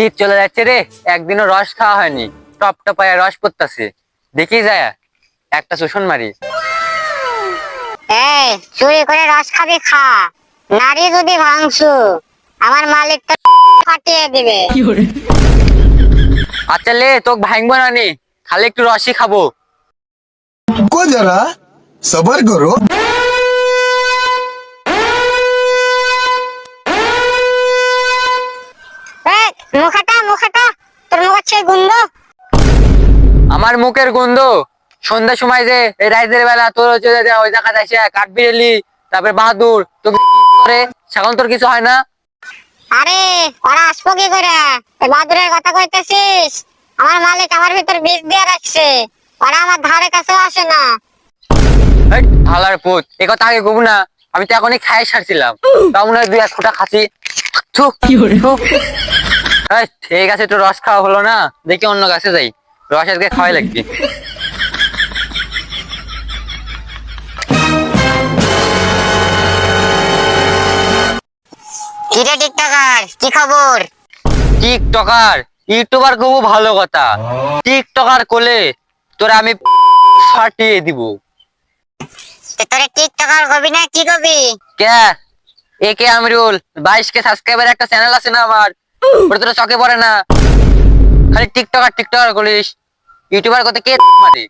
শীত চলে যাচ্ছে রে একদিনও রস খাওয়া হয়নি। টপ টপায় রস পড়তেছে। দেখি যায় একটা শোষণ মারি। এই চুরি করে রস খাবে খা। নারী যদি ভাঙছু আমার মালিক তো ফাটিয়ে দিবে। আচ্ছা লে তোক ভাঙবো না নি খালি একটু রসই খাব। কো যারা সবার করো। আমার মুখের গন্ধ। সন্ধ্যার সময় যে এই রাইতের বেলা তোর ওই জায়গায় এসে কাঠবিড়েলি তারপরে বাহাদুর তোকে কি করে? সেখন তোর কিছু হয় না? আরে ওরা আসব কি করে? এই বাদুরের কথা কইতেছিস? আমার মালিক আমার ভিতর বিষ দিয়ে রাখছে। ওরা আমার ধারে কাছেও আসে না। হালার পুত। এ কথা আগে কবু না। আমি তো এখনই খাই সারছিলাম। তাও মনে হয় দুই এক ফোঁটা খাচ্ছি। ঠিক আছে তো রস খাওয়া হলো না। দেখি অন্য গাছে যাই। রস আজকে খাওয়াই লাগবে। কিরে টিকটকার কি খবর? টিকটকার ইউটিউবার কবু ভালো কথা। টিকটকার কোলে তোরা আমি ফাটিয়ে দিব। তোরে টিকটকার কবি না কি কবি? কে? এ কে আমরুল? বাইশ কে সাবস্ক্রাইবার একটা চ্যানেল আছে না আমার? ওটা তোরা চকে পড়ে না। খালি টিকটকার টিকটকার করিস ইউটিউবার কত কে মারে?